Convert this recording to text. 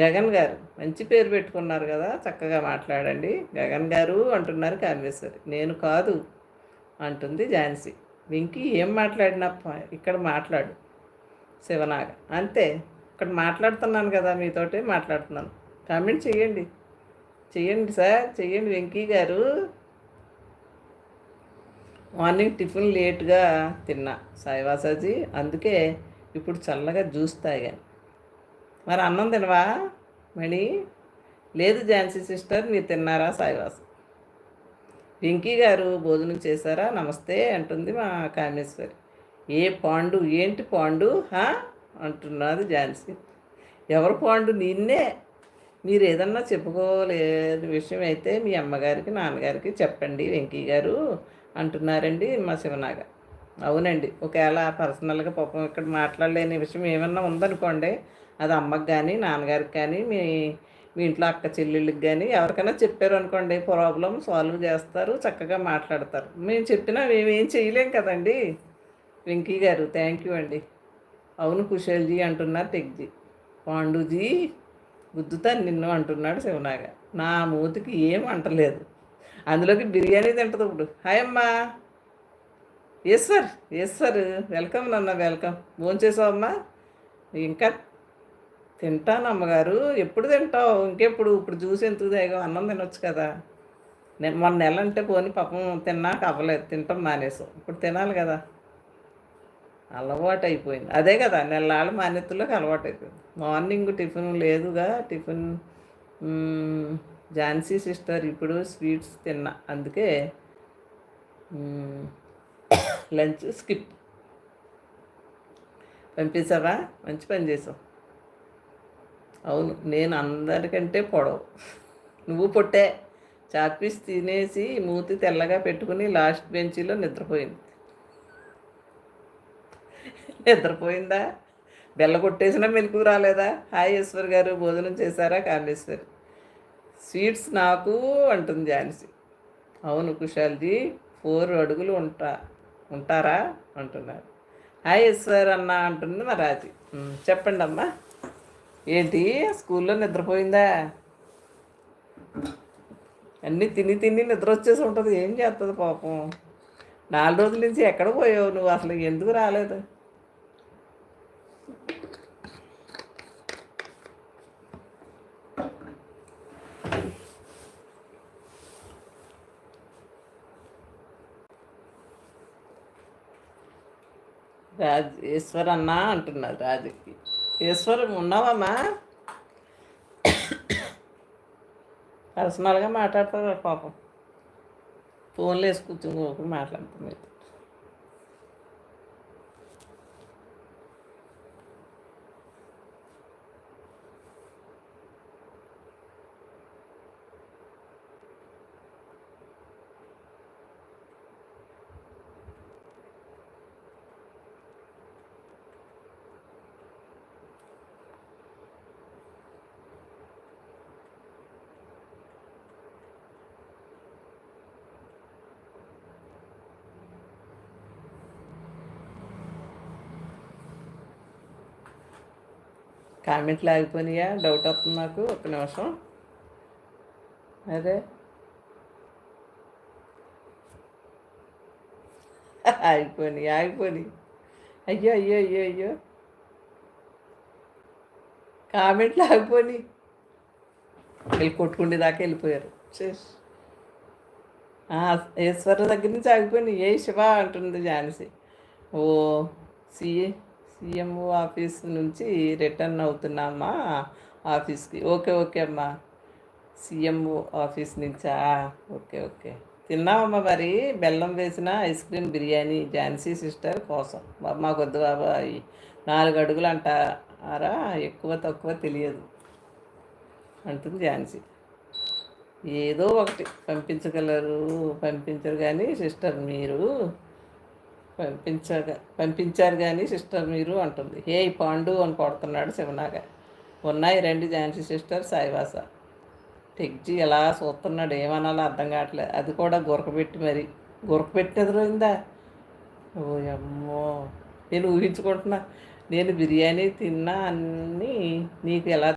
గగన్ గారు మంచి పేరు పెట్టుకున్నారు కదా చక్కగా మాట్లాడండి. గగన్ గారు అంటున్నారు కాన్వేశ్వరి. నేను కాదు అంటుంది ఝాన్సీ. వెంకీ ఏం మాట్లాడినా ఇక్కడ మాట్లాడు. శివనాగ. అంతే ఇక్కడ మాట్లాడుతున్నాను కదా మీతోటి మాట్లాడుతున్నాను. కామెంట్ చేయండి చెయ్యండి సార్ చెయ్యండి వెంకీ గారు. మార్నింగ్ టిఫిన్ లేట్గా తిన్నా సాయివాసాజీ. అందుకే ఇప్పుడు చల్లగా జ్యూస్ తాగాను. మరి అన్నం తినవా మణి? లేదు ఝాన్సీ సిస్టర్ మీరు తిన్నారా సాయివాస్? వెంకీ గారు భోజనం చేశారా? నమస్తే అంటుంది మా కామేశ్వరి. ఏ పాండు? ఏంటి పాండు? హా? అంటున్నది ఝాన్సీ. ఎవరు పాండు? నిన్నే. మీరు ఏదన్నా చెప్పుకోలేని విషయం అయితే మీ అమ్మగారికి నాన్నగారికి చెప్పండి వెంకీ గారు అంటున్నారండి మా శివనాగ. అవునండి. ఒకవేళ పర్సనల్గా పాపం ఇక్కడ మాట్లాడలేని విషయం ఏమన్నా ఉందనుకోండి అది అమ్మకి కానీ నాన్నగారికి కానీ మీ మీ ఇంట్లో అక్క చెల్లెళ్ళకి కానీ ఎవరికైనా చెప్పారు అనుకోండి ప్రాబ్లం సాల్వ్ చేస్తారు చక్కగా మాట్లాడతారు. మేము చెప్పినా మేమేం చేయలేం కదండి. వెంకీ గారు థ్యాంక్ యూ అండి. అవును కుశల్జీ అంటున్నారు తెగ్జీ. పాండుజీ గుద్దుతాను నిన్ను అంటున్నాడు శివనాగ. నా మూతికి ఏం అంటలేదు. అందులోకి బిర్యానీ తింటది ఇప్పుడు. హాయ్ అమ్మా. Yes sir yes sir welcome నాన్న వెల్కమ్ భోంచేసావమ్మా ఇంకా తింటాను అమ్మగారు. ఎప్పుడు తింటావు? ఇంకెప్పుడు? ఇప్పుడు జ్యూస్ ఎందుకు తాగావు? అన్నం తినొచ్చు కదా. నేను మొన్న నెల అంటే పోని పాపం తిన్నాక అవ్వలేదు. తింటాం మానేసాం. ఇప్పుడు తినాలి కదా. అలవాటు అయిపోయింది. అదే కదా నెలలాళ్ళ మాన్యతలోకి అలవాటు అయిపోయింది. మార్నింగ్ టిఫిన్ లేదుగా. టిఫిన్ ఝాన్సీ సిస్టర్ ఇప్పుడు స్వీట్స్ తిన్నా. అందుకే లంచ్ స్కిప్. పంపించావా మంచి పని చేసావు. అవును నేను అందరికంటే పొడవు. నువ్వు పొట్టే. చాక్పీస్ తినేసి మూతి తెల్లగా పెట్టుకుని లాస్ట్ బెంచీలో నిద్రపోయింది. నిద్రపోయిందా? బెల్ల కొట్టేసినా మెలకు రాలేదా? హాయ్ ఈశ్వర్ గారు భోజనం చేశారా? కామేశ్వరి. స్వీట్స్ నాకు అంటుంది ఝాన్సీ. అవును కుషాల్జీ ఫోర్ అడుగులు ఉంటా. ఉంటారా? అంటున్నారు. హాయ్ సార్ అన్న అంటుంది మా రాజీ. చెప్పండి అమ్మా ఏంటి స్కూల్లో నిద్రపోయిందా? అన్నీ తిని తిని నిద్ర వచ్చేసి ఉంటుంది. ఏం చేస్తుంది పాపం? నాలుగు రోజుల నుంచి ఎక్కడ పోయావు నువ్వు? అసలు ఎందుకు రాలేదు? రాజు ఈశ్వర్ అన్న అంటున్నారు రాజుకి. ఈశ్వరం ఉన్నావమ్మా? పర్సనల్గా మాట్లాడతారు పాపం? ఫోన్లో వేసి కూర్చొని మాట్లాడుతుంది కామెంట్లు ఆగిపోయినాయా? డౌట్ వస్తుంది నాకు. ఒక నిమిషం. అదే. ఆగిపోయినాయి ఆగిపోయి అయ్యో అయ్యో అయ్యో అయ్యో. కామెంట్లు ఆగిపోయి వెళ్ళి కొట్టుకుండే దాకా వెళ్ళిపోయారు ఈశ్వర దగ్గర నుంచి ఆగిపోయినాయి. ఏ శివ అంటుంది ఝాన్సీ. ఓ సిఏ. సీఎంఓ ఆఫీస్ నుంచి రిటర్న్ అవుతున్నామా ఆఫీస్కి? ఓకే ఓకే అమ్మా. సీఎంఓ ఆఫీస్ నుంచా? Okay okay. తిన్నామమ్మా మరి? బెల్లం వేసిన ice cream biryani Jhansi sister కోసం. మాకు వద్దు బాబా నాలుగు అడుగులు అంటారా? ఎక్కువ తక్కువ తెలియదు అంటుంది ఝాన్సీ. ఏదో ఒకటి. పంపించగలరు పంపించరు కానీ సిస్టర్ మీరు పంపించగా పంపించారు కానీ సిస్టర్ మీరు అంటుంది. హే పాండు అని కొడుతున్నాడు శివనాగ. ఉన్నాయి రండి ఝాన్సీ సిస్టర్ సాయివాస. టెక్జీ ఎలా చూస్తున్నాడు ఏమనాలో అర్థం కావట్లేదు అది కూడా గురకబెట్టి మరి. గురకబెట్టి ఎదురైందా ఓ అమ్మో నేను ఊహించుకుంటున్నా. నేను బిర్యానీ తిన్నా అన్నీ నీకు ఎలా